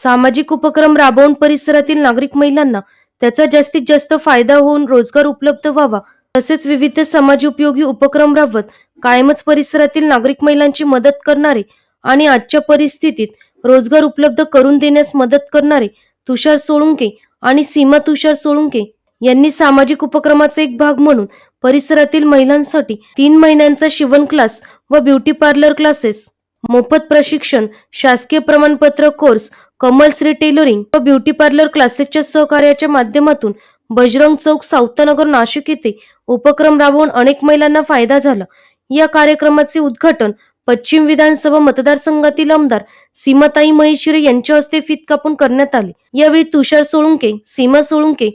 सामाजिक उपक्रम राबवून परिसरातील नागरिक महिलांना त्याचा जास्तीत जास्त फायदा होऊन रोजगार उपलब्ध व्हावा तसेच विविध समाजोपयोगी उपक्रम राबवत कायमच परिसरातील नागरिक महिलांची मदत करणारे आणि आजच्या परिस्थितीत रोजगार उपलब्ध करून देण्यास मदत करणारे तुषार सोळुंके आणि सीमा तुषार सोळुंके यांनी सामाजिक उपक्रमाचा एक भाग म्हणून परिसरातील महिलांसाठी तीन महिन्यांचा शिवण क्लास व ब्युटी पार्लर क्लासेस मोफत प्रशिक्षण शासकीय प्रमाणपत्र कोर्स कमल श्री टेलरिंग व ब्युटी पार्लर क्लासेसच्या सहकार्याच्या माध्यमातून बजरंग चौक सावतानगर नाशिक येथे उपक्रम राबवून अनेक महिलांना फायदा झाला. या कार्यक्रमाचे उद्घाटन पश्चिम विधानसभा मतदारसंघातील आमदार सीमाताई महेश्वरी यांच्या हस्ते फीत कापून करण्यात आले. यावेळी तुषार सोळुंके सीमा सोळुंके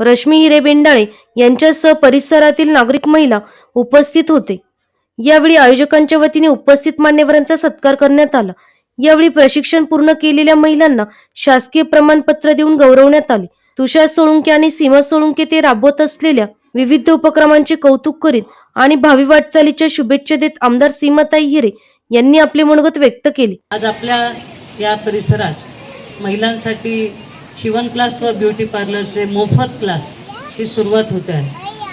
रश्मी हिरे बेंडाळे यांच्यासह परिसरातील नागरिक महिला उपस्थित होते. यावेळी आयोजकांच्या वतीने उपस्थित मान्यवरांचा सत्कार करण्यात आला. यावेळी प्रशिक्षण पूर्ण केलेल्या महिलांना शासकीय प्रमाणपत्र देऊन गौरवण्यात आले. तुषार सोळुंके आणि सीमा सोळुंके ते राबवत असलेल्या विविध उपक्रमांचे कौतुक करीत आणि भावी वाटचालीच्या शुभेच्छा देत आमदार सीमाताई हिरे यांनी आपले मनोगत व्यक्त केले. आज आपल्या या परिसरात महिलांसाठी शिवण क्लास व ब्युटी पार्लरचे मोफत क्लास ही सुरुवात होते आहे.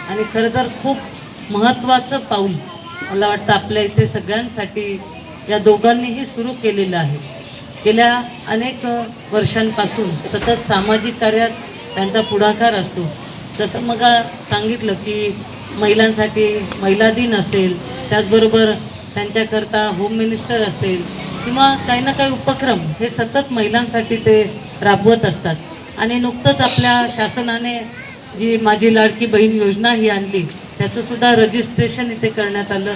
आणि खरं तर खूप महत्त्वाचं पाऊल मला वाटतं आपल्या इथे सगळ्यांसाठी या दोघांनीही सुरू केलेलं आहे. गेल्या अनेक वर्षांपासून सतत सामाजिक कार्यात त्यांचा पुढाकार असतो. जसं मग सांगितलं की महिलांसाठी महिला दिन असेल त्याचबरोबर त्यांच्याकरता होम मिनिस्टर असेल किंवा काही ना काही उपक्रम हे सतत महिलांसाठी ते राबवत असतात. आणि नुकतंच आपल्या शासनाने जी माझी लाडकी बहीण योजना ही आणली त्याचंसुद्धा रजिस्ट्रेशन इथे करण्यात आलं.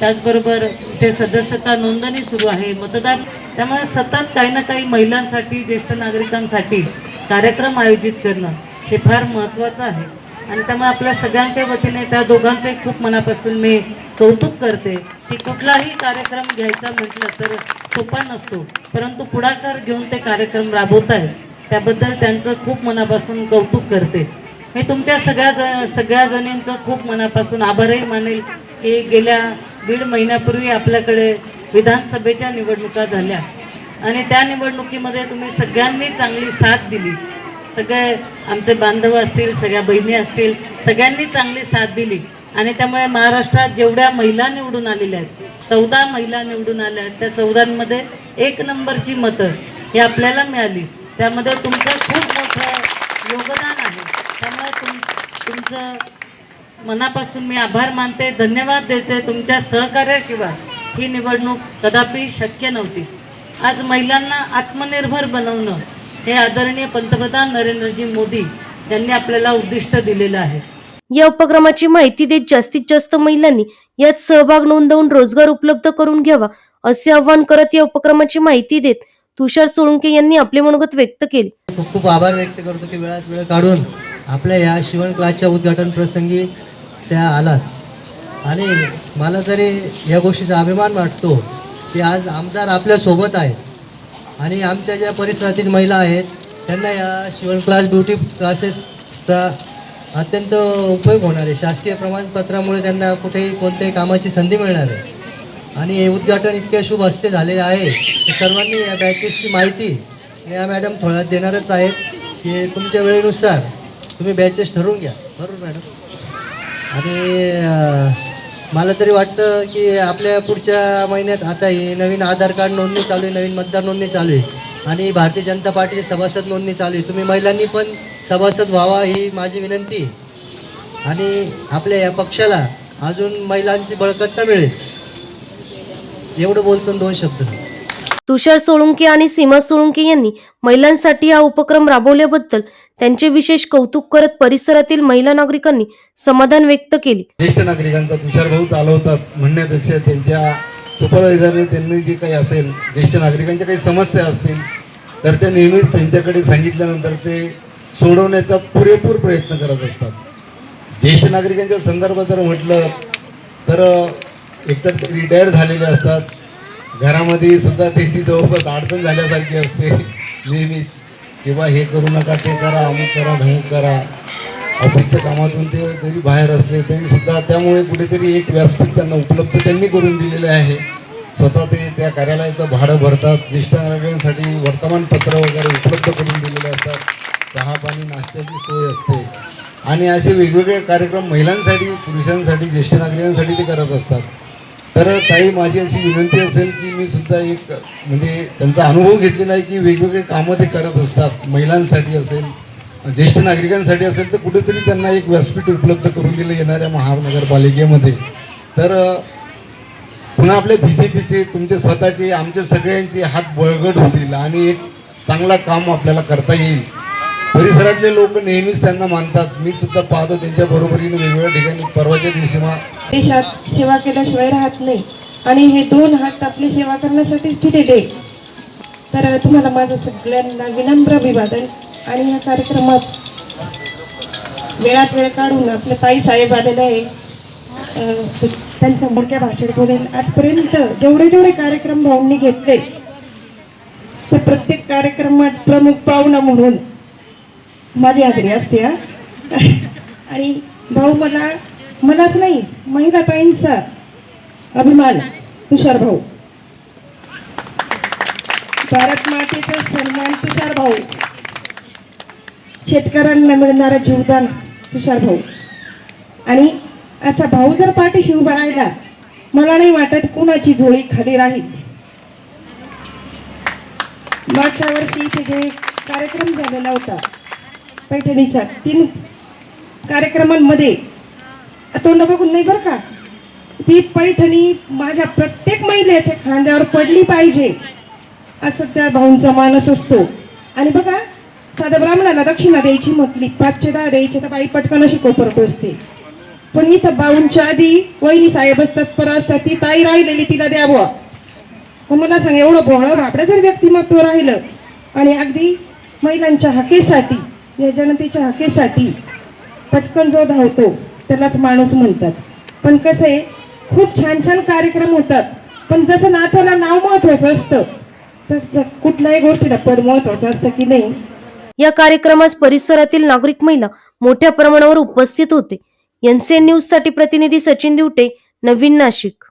त्याचबरोबर ते सदस्यता नोंदणी सुरू आहे मतदान. त्यामुळे सतत काही ना काही महिलांसाठी ज्येष्ठ नागरिकांसाठी कार्यक्रम आयोजित करणं हे फार महत्त्वाचं आहे. आणि त्यामुळे आपल्या सगळ्यांच्या वतीने त्या दोघांचे खूप मनापासून मी कौतुक करते की कुठलाही कार्यक्रम घ्यायचा म्हटलं तर सोपा नसतो. परंतु पुढाकार घेऊन ते कार्यक्रम राबवत आहेत त्याबद्दल त्यांचं खूप मनापासून कौतुक करते. मी तुमच्या सगळ्या ज सगळ्या जणींचं खूप मनापासून आभारही मानेल. की गेल्या दीड महिन्यापूर्वी आपल्याकडे विधानसभेच्या निवडणुका झाल्या. आणि त्या निवडणुकीमध्ये तुम्ही सगळ्यांनी चांगली साथ दिली. सगळे आमचे बांधव असतील सगळ्या बहिणी असतील सगळ्यांनी चांगली साथ दिली. आणि त्यामुळे महाराष्ट्रात जेवढ्या महिला निवडून आलेल्या आहेत चौदा महिला निवडून आल्या आहेत त्या चौदांमध्ये एक नंबरची मतं ही आपल्याला मिळाली. त्यामध्ये तुमचं खूप मोठं योगदान आहे. त्यामुळे तुम तुमचं मनापासून मी आभार मानते धन्यवाद देते तुमच्या सहकार्याशिवाय. ही निवडणूक कदापि शक्य नव्हती. आज महिलांना आत्मनिर्भर बनवणं हे आदरणीय पंतप्रधान नरेंद्रजी मोदी यांनी आपल्याला उद्दिष्ट दिलेलं आहे. या उपक्रमाची माहिती देत जास्तीत जास्त महिलांनी यात सहभाग नोंदवून रोजगार उपलब्ध करून घ्यावा असे आवाहन करत या उपक्रमाची माहिती देत तुषार सोळुंके यांनी आपले मनोगत व्यक्त केले. खूप खूप आभार व्यक्त करतो की वेळात वेळ काढून आपल्या या शिवण क्लासच्या उद्घाटन प्रसंगी त्या आलात. आणि मला तरी या गोष्टीचा अभिमान वाटतो की आज आमदार आपल्यासोबत आहेत. आणि आमच्या ज्या परिसरातील महिला आहेत त्यांना या शिवण क्लास ब्युटी क्लासेसचा अत्यंत उपयोग होणार आहे. शासकीय प्रमाणपत्रामुळे त्यांना कुठेही कोणत्याही कामाची संधी मिळणार आहे आणि हे उद्घाटन इतके शुभ हस्ते झालेले आहे की सर्वांनी या बॅचेसची माहिती या मॅडम थोड्यात देणारच आहेत की तुमच्या वेळेनुसार तुम्ही बॅचेस ठरवून घ्या. बरोबर मॅडम आणि मला तरी वाटतं की आपल्या पुढच्या महिन्यात आता ही नवीन आधार कार्ड नोंदणी चालू आहे नवीन मतदार नोंदणी चालू आहे आणि भारतीय जनता पार्टीची सभासद नोंदणी चालू आहे. तुम्ही महिलांनी पण सभासद व्हावा ही माझी विनंती आणि आपल्या या पक्षाला अजून महिलांची बळकत्ता मिळेल. एवढं बोलतो दोन शब्द. तुषार सोळुंके आणि सीमा सोळुंके यांनी महिलांसाठी हा उपक्रम राबवल्याबद्दल त्यांचे विशेष कौतुक करत परिसरातील महिला नागरिकांनी समाधान व्यक्त केले. ज्येष्ठ नागरिकांचा तुषार भाऊ चालवतात म्हणण्यापेक्षा त्यांच्या सुपरवायझरने त्यांनी जे काही असेल ज्येष्ठ नागरिकांच्या काही समस्या असतील तर त्या नेहमीच त्यांच्याकडे सांगितल्यानंतर ते सोडवण्याचा पुरेपूर प्रयत्न करत असतात. ज्येष्ठ नागरिकांच्या संदर्भात जर म्हटलं तर एकतर ते रिटायर झालेले असतात. घरामध्ये सुद्धा त्यांची जवळपास अडचण झाल्यासारखी असते. नेहमीच. किंवा हे करू नका ते करा अमुक करा ढमुक करा. ऑफिसच्या कामातून ते जरी बाहेर असले तरी सुद्धा त्यामुळे कुठेतरी एक व्यासपीठ त्यांना उपलब्ध त्यांनी करून दिलेले आहे. स्वतः ते त्या कार्यालयाचं भाडं भरतात. ज्येष्ठ नागरिकांसाठी वर्तमानपत्र वगैरे उपलब्ध करून दिलेले असतात. चहा पाणी नाश्त्याची सोय असते. आणि असे वेगवेगळे कार्यक्रम महिलांसाठी पुरुषांसाठी ज्येष्ठ नागरिकांसाठी ते करत असतात. तर ताई माझी अशी विनंती असेल की मी सुद्धा एक म्हणजे त्यांचा अनुभव घेतलेला आहे की वेगवेगळे कामं ते करत असतात. महिलांसाठी असेल ज्येष्ठ नागरिकांसाठी असेल तर कुठेतरी त्यांना एक व्यासपीठ उपलब्ध करून दिलं येणाऱ्या महानगरपालिकेमध्ये. तर पुन्हा आपले बी जे पीचे तुमचे स्वतःचे आमचे सगळ्यांचे हात बळगट होतील आणि एक चांगला काम आपल्याला करता येईल. परिसरातले लोक नेहमीच त्यांना मानतात. मी सुद्धा पाहतो त्यांच्या बरोबरीने वेगवेगळ्या ठिकाणी परवाच्या दिवशी मा देशात सेवा केल्याशिवाय राहत नाही. आणि हे दोन हात आपली सेवा करण्यासाठीच दिलेले तर तुम्हाला माझं सगळ्यांना विनम्र अभिवादन. आणि या कार्यक्रमात वेळात वेळ काढून आपले ताई साहेब आलेले आहे. त्यांचं मोठ्या भाषेत बोलेल. आजपर्यंत जेवढे जेवढे कार्यक्रम भाऊंनी घेतले तर प्रत्येक कार्यक्रमात प्रमुख पाहुणा म्हणून माझी हाजरी असते हा. आणि भाऊ मला मलाच नाही महिला ताईंचा अभिमान तुषार भाऊ. भारत मातेचा सन्मान तुषार भाऊ. शेतकऱ्यांना मिळणारं जीवदान तुषार भाऊ. आणि असा भाऊ जर पाठीशी उभा राहिला मला नाही वाटत कुणाची जोळी खाली राहील. मागच्या वर्षी इथे जे कार्यक्रम झालेला होता पैठणीचा तीन कार्यक्रमांमध्ये. तोंड बघून नाही बरं का? ती पैठणी माझ्या प्रत्येक महिलेच्या खांद्यावर पडली पाहिजे. असं त्या भाऊंचा मानस असतो. आणि बघा साधा ब्राह्मणाला दक्षिणा द्यायची म्हटली पाचशे दहा द्यायची तर बाई पटकन अशी कोपर टोचते पण इथं भाऊंच्या आधी वहिनी साहेब असतात पर असतात ती ताई राहिलेली तिला द्यावं. मग मला सांग एवढं भोळं भाबडं जर व्यक्तिमत्व राहिलं. आणि अगदी महिलांच्या हकेसाठी या जनतेच्या हकेसाठी पटकन जो धावतो त्यालाच माणूस म्हणतात. पण कसं आहे खूप छान छान कार्यक्रम होतात. पण जसं नात्याला नाव महत्वाचं असतं तर कुठल्याही गोष्टीला पद महत्वाचं असतं की नाही? या कार्यक्रमास परिसरातील नागरिक महिला मोठ्या प्रमाणावर उपस्थित होते. एनसीएन न्यूजसाठी प्रतिनिधी सचिन दिवटे नवीन नाशिक.